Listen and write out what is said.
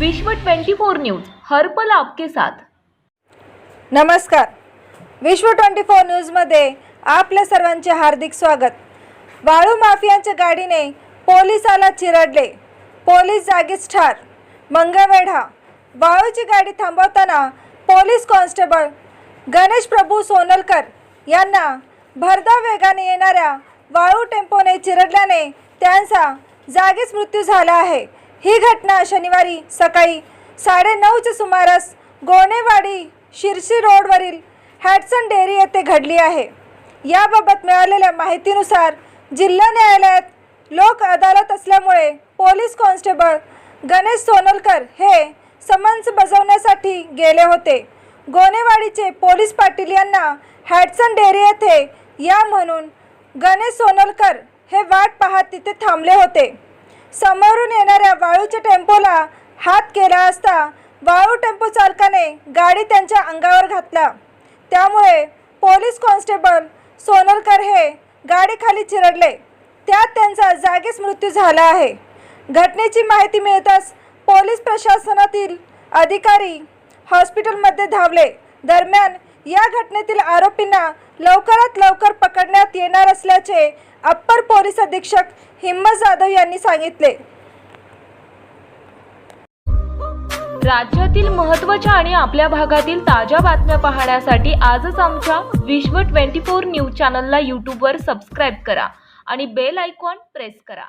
विश्व 24 न्यूज हर पल आपके साथ. नमस्कार. विश्व ट्वेंटी फोर न्यूजमध्ये आपल्या सर्वांचे हार्दिक स्वागत. वाळू माफियांच्या गाडीने पोलिसाला चिरडले. पोलीस जागीच ठार. मंगळवेढा. वाळूची गाडी थांबवताना पोलीस कॉन्स्टेबल गणेश प्रभू सोनलकर यांना भरधाव वेगाने येणाऱ्या वाळू टेम्पोने चिरडल्याने त्यांचा जागीच मृत्यू झाला आहे. ही घटना शनिवारी सकाळी साडेनऊच्या सुमारास गोणेवाडी शिरशी रोडवरील हॅटसन डेअरी येथे घडली आहे. याबाबत मिळालेल्या माहितीनुसार जिल्हा न्यायालयात लोक अदालत असल्यामुळे पोलीस कॉन्स्टेबल गणेश सोनलकर हे समन्स बजावण्यासाठी गेले होते. गोनेवाडीचे पोलीस पाटील यांना हॅटसन डेअरी येथे या म्हणून गणेश सोनलकर हे वाट पाहत तिथे थांबले होते. समोरून येणाऱ्या वाळूच्या टेम्पोला हात केला असता वाळू टेम्पो चालकाने गाडी त्यांच्या अंगावर घातला. त्यामुळे पोलीस कॉन्स्टेबल सोनलकर हे गाडीखाली चिरडले. त्यात त्यांचा जागीच मृत्यू झाला आहे. घटनेची माहिती मिळताच पोलीस प्रशासनातील अधिकारी हॉस्पिटलमध्ये धावले. दरम्यान या घटनेतील आरोपींना लवकरात लवकर पकडण्यात येणार असल्याचे अप्पर पोलीस अधीक्षक हिम्मत जाधव यांनी सांगितले. राज्यातील महत्त्वाच्या आणि आपल्या भागातील ताज्या बातम्या पाहण्यासाठी आजच आमच्या विश्व 24 न्यूज चॅनलला यूट्यूबवर सबस्क्राईब करा आणि बेल आयकॉन प्रेस करा.